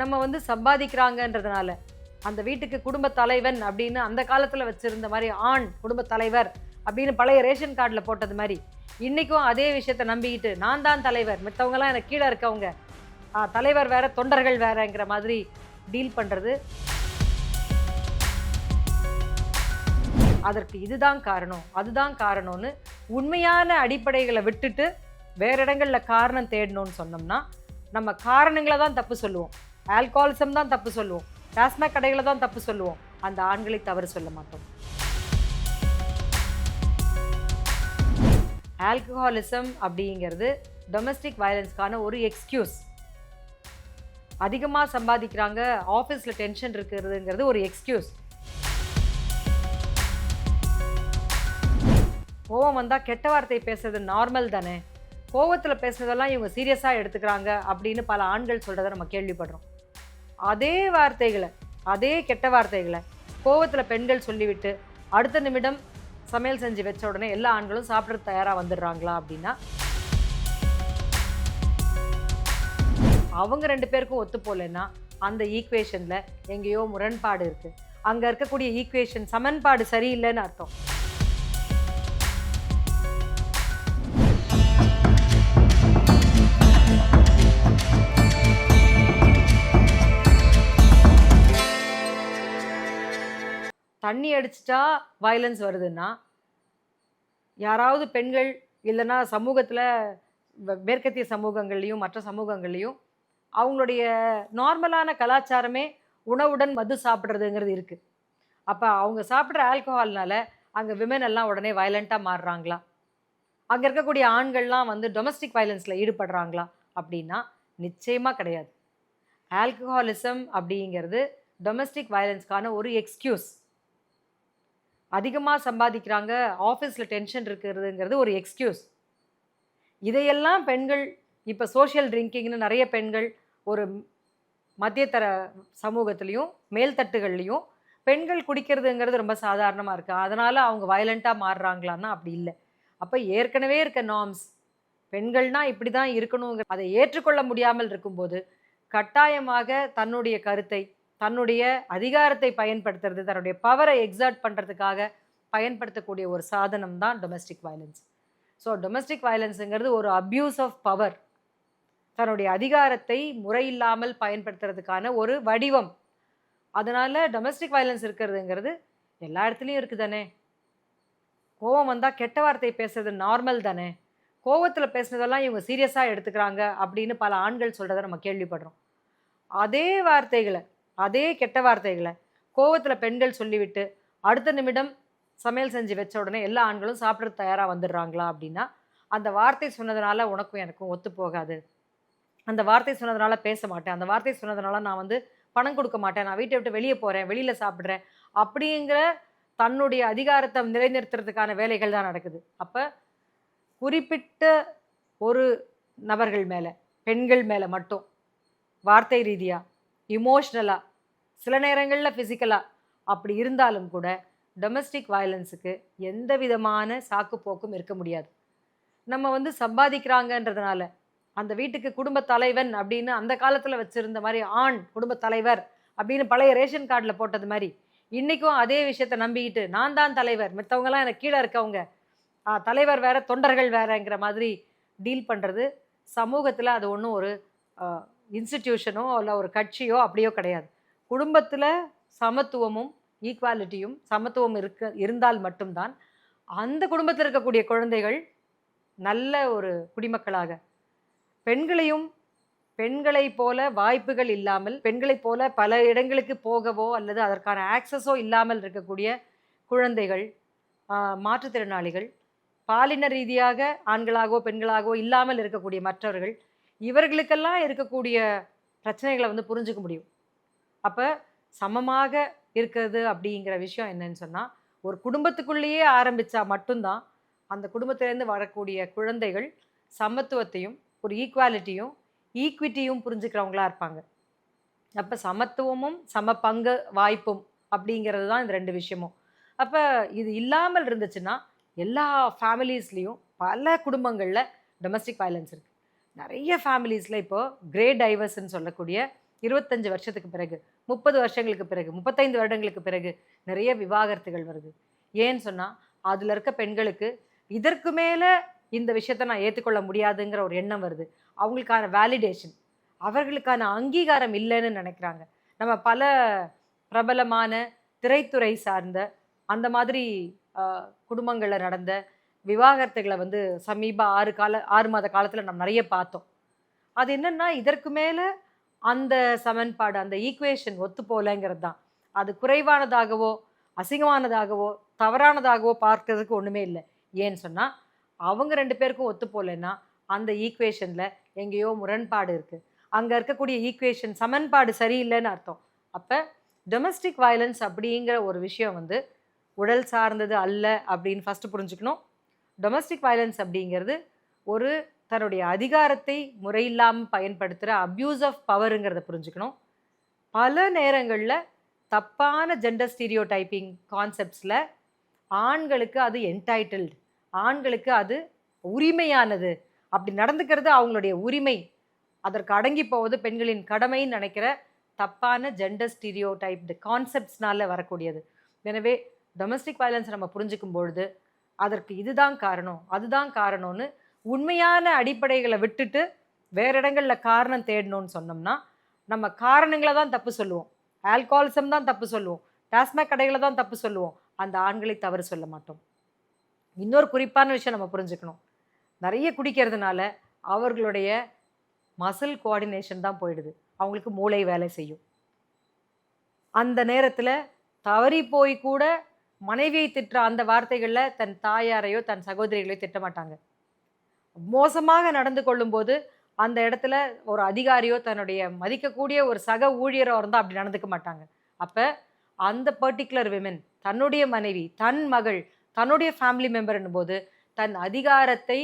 நம்ம வந்து சம்பாதிக்கிறாங்கன்றதுனால அந்த வீட்டுக்கு குடும்ப தலைவன் அப்படின்னு அந்த காலத்தில் வச்சுருந்த மாதிரி ஆண் குடும்ப தலைவர் அப்படின்னு பழைய ரேஷன் கார்டில் போட்டது மாதிரி இன்றைக்கும் அதே விஷயத்தை நம்பிக்கிட்டு நான் தான் தலைவர். மற்றவங்கலாம் எனக்கு கீழே இருக்கவங்க. தலைவர் வேற தொண்டர்கள் வேறங்கிற மாதிரி டீல் பண்ணுறது அதற்கு இதுதான் காரணம். அதுதான் காரணம்னு உண்மையான அடிப்படைகளை விட்டுட்டு வேற இடங்களில் காரணம் தேடணும்னு சொன்னோம்னா நம்ம காரணங்களை தான் தப்பு சொல்லுவோம். ஆல்கோஹாலிசம் தான் தப்பு சொல்லுவோம். டாஸ்மாக் கடைகளை தான் தப்பு சொல்லுவோம். அந்த ஆண்களை தவறு சொல்ல மாட்டோம். ஆல்கஹாலிசம் அப்படிங்கிறது டொமஸ்டிக் வயலன்ஸ்க்கான ஒரு எக்ஸ்கியூஸ் அதிகமாக சம்பாதிக்கிறாங்க ஆஃபீஸில் டென்ஷன் இருக்கிறதுங்கிறது ஒரு எக்ஸ்கியூஸ் கோவம் வந்தால் கெட்ட வார்த்தை பேசுறது நார்மல் தானே. கோவத்தில் பேசுனதெல்லாம் இவங்க சீரியஸாக எடுத்துக்கிறாங்க அப்படின்னு பல ஆண்கள் சொல்கிறத நம்ம கேள்விப்படுறோம். அதே வார்த்தைகளை அதே கெட்ட வார்த்தைகளை கோவத்தில் பெண்கள் சொல்லிவிட்டு அடுத்த நிமிடம் சமையல் செஞ்சு வச்ச உடனே எல்லா ஆண்களும் சாப்பிட தயாராக வந்துடுறாங்களா அப்படின்னா அவங்க ரெண்டு பேருக்கும் ஒத்து போகலைன்னா அந்த ஈக்குவேஷனில் எங்கேயோ முரண்பாடு இருக்குது அங்கே இருக்கக்கூடிய ஈக்குவேஷன் சமன்பாடு சரியில்லைன்னு அர்த்தம். தண்ணி அடிச்சிட்டா வயலன்ஸ் வருதுன்னா யாராவது பெண்கள் இல்லைன்னா சமூகத்தில் மேற்கத்திய சமூகங்கள்லேயும் மற்ற சமூகங்கள்லேயும் அவங்களுடைய நார்மலான கலாச்சாரமே உணவுடன் மது சாப்பிட்றதுங்கிறது இருக்குது அப்போ அவங்க சாப்பிட்ற ஆல்கஹால்னால அங்கே விமன் எல்லாம் உடனே வயலண்ட்டாக மாறுறாங்களா? அங்கே இருக்கக்கூடிய ஆண்கள்லாம் வந்து டொமஸ்டிக் வயலன்ஸில் ஈடுபடுறாங்களா? அப்படின்னா நிச்சயமாக கிடையாது. ஆல்கஹாலிசம் அப்படிங்கிறது டொமஸ்டிக் வயலன்ஸ்க்கான ஒரு எக்ஸ்கியூஸ் அதிகமாக சம்பாதிக்கிறாங்க ஆஃபீஸில் டென்ஷன் இருக்கிறதுங்கிறது ஒரு எக்ஸ்கியூஸ் இதையெல்லாம் பெண்கள் இப்போ சோஷியல் ட்ரிங்கிங்னு நிறைய பெண்கள் ஒரு மத்தியதர சமூகத்துலேயும் மேல்தட்டுகள்லையும் பெண்கள் குடிக்கிறதுங்கிறது ரொம்ப சாதாரணமாக இருக்குது அதனால் அவங்க வயலண்ட்டாக மாறுறாங்களான்னா அப்படி இல்லை. அப்போ ஏற்கனவே இருக்க நார்ம்ஸ் பெண்கள்னா இப்படி தான் இருக்கணுங்கிற அதை ஏற்றுக்கொள்ள முடியாமல் இருக்கும்போது கட்டாயமாக தன்னுடைய கருத்தை தன்னுடைய அதிகாரத்தை பயன்படுத்துறது தன்னுடைய பவரை எக்ஸர்ட் பண்ணுறதுக்காக பயன்படுத்தக்கூடிய ஒரு சாதனம் தான் டொமஸ்டிக் வயலன்ஸ் ஸோ டொமஸ்டிக் வயலன்ஸுங்கிறது ஒரு அப்யூஸ் ஆஃப் பவர் தன்னுடைய அதிகாரத்தை முறையில்லாமல் பயன்படுத்துறதுக்கான ஒரு வடிவம். அதனால் டொமஸ்டிக் வயலன்ஸ் இருக்கிறதுங்கிறது எல்லா இடத்துலையும் இருக்குது தானே கோவம் வந்தால் கெட்ட வார்த்தை பேசுறது நார்மல் தானே? கோவத்தில் பேசுனதெல்லாம் இவங்க சீரியஸாக எடுத்துக்கிறாங்க அப்படின்னு பல ஆண்கள் சொல்கிறத நம்ம கேள்விப்படுறோம். அதே வார்த்தைகளை அதே கெட்ட வார்த்தைகளை கோவத்தில் பெண்கள் சொல்லிவிட்டு அடுத்த நிமிடம் சமையல் செஞ்சு வச்ச உடனே எல்லா ஆண்களும் சாப்பிட்றது தயாராக வந்துடுறாங்களா அப்படின்னா அந்த வார்த்தை சொன்னதுனால உனக்கும் எனக்கும் ஒத்து போகாது. அந்த வார்த்தை சொன்னதுனால பேச மாட்டேன். அந்த வார்த்தை சொன்னதுனால நான் வந்து பணம் கொடுக்க மாட்டேன். நான் வீட்டை விட்டு வெளியே போகிறேன் வெளியில் சாப்பிட்றேன். அப்படிங்கிற தன்னுடைய அதிகாரத்தை நிலைநிறுத்துறதுக்கான வேலைகள் தான் நடக்குது. அப்போ குறிப்பிட்ட ஒரு நபர்கள் மேலே பெண்கள் மேலே மட்டும் வார்த்தை ரீதியாக இமோஷ்னலாக சில நேரங்களில் ஃபிசிக்கலாக அப்படி இருந்தாலும் கூட டொமஸ்டிக் வயலன்ஸுக்கு எந்த விதமான சாக்குப்போக்கும் இருக்க முடியாது. நம்ம வந்து சம்பாதிக்கிறாங்கன்றதுனால அந்த வீட்டுக்கு குடும்ப தலைவன் அப்படின்னு அந்த காலத்தில் வச்சுருந்த மாதிரி ஆண் குடும்ப தலைவர் அப்படின்னு பழைய ரேஷன் கார்டில் போட்டது மாதிரி இன்றைக்கும் அதே விஷயத்தை நம்பிக்கிட்டு நான் தான் தலைவர் மற்றவங்கலாம் எனக்கு கீழே இருக்கவங்க தலைவர் வேற தொண்டர்கள் வேறங்கிற மாதிரி டீல் பண்ணுறது சமூகத்தில் அது ஒன்றும் ஒரு இன்ஸ்டிடியூஷனோ இல்லை ஒரு கட்சியோ அப்படியோ கிடையாது. குடும்பத்தில் சமத்துவமும் ஈக்குவாலிட்டியும் சமத்துவம் இருக்க இருந்தால் மட்டும்தான் அந்த குடும்பத்தில் இருக்கக்கூடிய குழந்தைகள் நல்ல ஒரு குடிமக்களாக. பெண்களையும் பெண்களைப் போல வாய்ப்புகள் இல்லாமல் பெண்களைப் போல பல இடங்களுக்கு போகவோ அல்லது அதற்கான ஆக்சஸோ இல்லாமல் இருக்கக்கூடிய குழந்தைகள் மாற்றுத்திறனாளிகள் பாலின ரீதியாக ஆண்களாகவோ பெண்களாகவோ இல்லாமல் இருக்கக்கூடிய மற்றவர்கள் இவர்களுக்கெல்லாம் இருக்கக்கூடிய பிரச்சனைகளை வந்து புரிஞ்சுக்க முடியும். அப்போ சமமாக இருக்கிறது அப்படிங்கிற விஷயம் என்னன்னு சொன்னால் ஒரு குடும்பத்துக்குள்ளேயே ஆரம்பித்தா மட்டும்தான் அந்த குடும்பத்திலேருந்து வரக்கூடிய குழந்தைகள் சமத்துவத்தையும் ஒரு ஈக்குவாலிட்டியும் ஈக்விட்டியும் புரிஞ்சுக்கிறவங்களா இருப்பாங்க. அப்போ சமத்துவமும் சம பங்கு வாய்ப்பும் அப்படிங்கிறது தான் இந்த ரெண்டு விஷயமும். அப்போ இது இல்லாமல் இருந்துச்சுன்னா எல்லா ஃபேமிலிஸ்லேயும் பல குடும்பங்களில் டொமஸ்டிக் வயலன்ஸ் இருக்குது நிறைய ஃபேமிலிஸில் இப்போது கிரே டைவர்ஸ்ன்னு சொல்லக்கூடிய இருபத்தஞ்சு வருஷத்துக்கு பிறகு முப்பது வருஷங்களுக்கு பிறகு முப்பத்தைந்து வருடங்களுக்கு பிறகு நிறைய விவாகரத்துகள் வருது. ஏன்னு சொன்னால் அதில் இருக்க பெண்களுக்கு இதற்கு மேலே இந்த விஷயத்த நான் ஏற்றுக்கொள்ள முடியாதுங்கிற ஒரு எண்ணம் வருது. அவங்களுக்கான வேலிடேஷன் அவர்களுக்கான அங்கீகாரம் இல்லைன்னு நினைக்கிறாங்க. நம்ம பல பிரபலமான திரைத்துறை சார்ந்த அந்த மாதிரி குடும்பங்களில் நடந்த விவாகரத்துகளை வந்து சமீப ஆறு கால ஆறு மாத காலத்தில் நம்ம நிறைய பார்த்தோம். அது என்னென்னா இதற்கு மேலே அந்த சமன்பாடு அந்த ஈக்குவேஷன் ஒத்து போகலைங்கிறது தான். அது குறைவானதாகவோ அசிங்கமானதாகவோ தவறானதாகவோ பார்க்கறதுக்கு ஒன்றுமே இல்லை. ஏன்னு சொன்னால் அவங்க ரெண்டு பேருக்கும் ஒத்து போகலைன்னா அந்த ஈக்குவேஷனில் எங்கேயோ முரண்பாடு இருக்குது அங்கே இருக்கக்கூடிய ஈக்குவேஷன் சமன்பாடு சரியில்லைன்னு அர்த்தம். அப்போ டொமஸ்டிக் வயலன்ஸ் அப்படிங்கிற ஒரு விஷயம் வந்து உடல் சார்ந்தது அல்ல அப்படின்னு ஃபஸ்ட்டு புரிஞ்சுக்கணும். டொமஸ்டிக் வயலன்ஸ் அப்படிங்கிறது ஒரு தன்னுடைய அதிகாரத்தை முறையில்லாமல் பயன்படுத்துகிற அப்யூஸ் ஆஃப் பவருங்கிறத புரிஞ்சுக்கணும். பல நேரங்களில் தப்பான ஜெண்டர் ஸ்டீரியோ டைப்பிங் கான்செப்ட்ஸில் ஆண்களுக்கு அது என்டைட்டில்டு ஆண்களுக்கு அது உரிமையானது. அப்படி நடந்துக்கிறது அவங்களுடைய உரிமை. அதற்கு அடங்கி போவது பெண்களின் கடமைன்னு நினைக்கிற தப்பான ஜெண்டர் ஸ்டீரியோ டைப்டு கான்செப்ட்ஸ்னால வரக்கூடியது. எனவே டொமஸ்டிக் வயலன்ஸ் நம்ம புரிஞ்சுக்கும் பொழுது அதற்கு இதுதான் காரணம் அதுதான் காரணம்னு உண்மையான அடிப்படைகளை விட்டுட்டு வேற இடங்களில் காரணம் தேடணும்னு சொன்னோம்னா நம்ம காரணங்களை தான் தப்பு சொல்லுவோம். ஆல்கோஹாலிசம் தான் தப்பு சொல்லுவோம். டாஸ்மாக் கடைகளை தான் தப்பு சொல்லுவோம். அந்த ஆண்களை தவறு சொல்ல மாட்டோம். இன்னொரு குறிப்பான விஷயம் நம்ம புரிஞ்சுக்கணும். நிறைய குடிக்கிறதுனால அவர்களுடைய மசில் கோஆர்டினேஷன் தான் போயிடுது. அவங்களுக்கு மூளை வேலை செய்யும். அந்த நேரத்தில் தவறி போய் கூட மனைவியை திட்டுற அந்த வார்த்தைகளில் தன் தாயாரையோ தன் சகோதரிகளையோ திட்ட மாட்டாங்க. மோசமாக நடந்து கொள்ளும்போது அந்த இடத்துல ஒரு அதிகாரியோ தன்னுடைய மதிக்கக்கூடிய ஒரு சக ஊழியரோ இருந்தால் அப்படி நடந்துக்க மாட்டாங்க. அப்போ அந்த பர்டிகுலர் விமன் தன்னுடைய மனைவி தன் மகள் தன்னுடைய ஃபேமிலி மெம்பர்னும் போது தன் அதிகாரத்தை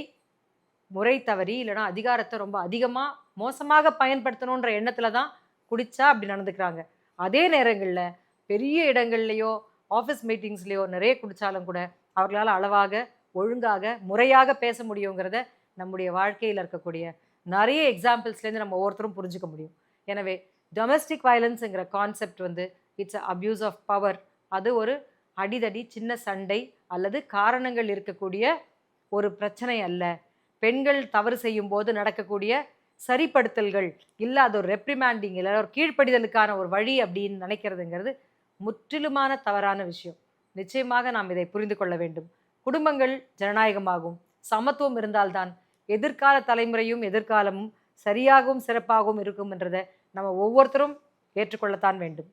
முறை தவறி இல்லைனா அதிகாரத்தை ரொம்ப அதிகமாக மோசமாக பயன்படுத்தணுன்ற எண்ணத்தில் தான் குடித்தா அப்படி நடந்துக்கிறாங்க. அதே நேரங்களில் பெரிய இடங்கள்லையோ ஆஃபீஸ் மீட்டிங்ஸ்லேயோ நிறைய குடித்தாலும் கூட அவர்களால் அளவாக ஒழுங்காக முறையாக பேச முடியுங்கிறத நம்முடைய வாழ்க்கையில் இருக்கக்கூடிய நிறைய எக்ஸாம்பிள்ஸ்லேருந்து நம்ம ஒவ்வொருத்தரும் புரிஞ்சுக்க முடியும். எனவே டொமஸ்டிக் வயலன்ஸுங்கிற கான்செப்ட் வந்து இட்ஸ் அப்யூஸ் ஆஃப் பவர் அது ஒரு அடிதடி சின்ன சண்டை அல்லது காரணங்கள் இருக்கக்கூடிய ஒரு பிரச்சனை அல்ல. பெண்கள் தவறு செய்யும் போது நடக்கக்கூடிய சரிப்படுத்தல்கள் இல்லை அது ஒரு ரெப்ரிமாண்டிங் இல்லை ஒரு கீழ்ப்படிதலுக்கான ஒரு வழி அப்படின்னு நினைக்கிறதுங்கிறது முற்றிலுமான தவறான விஷயம். நிச்சயமாக நாம் இதை புரிந்து கொள்ள வேண்டும். குடும்பங்கள் ஜனநாயகமாகும். சமத்துவம் இருந்தால்தான் எதிர்கால தலைமுறையும் எதிர்காலமும் சரியாகவும் சிறப்பாகவும் இருக்கும் என்றதை நம்ம ஒவ்வொருத்தரும் ஏற்றுக்கொள்ளத்தான் வேண்டும்.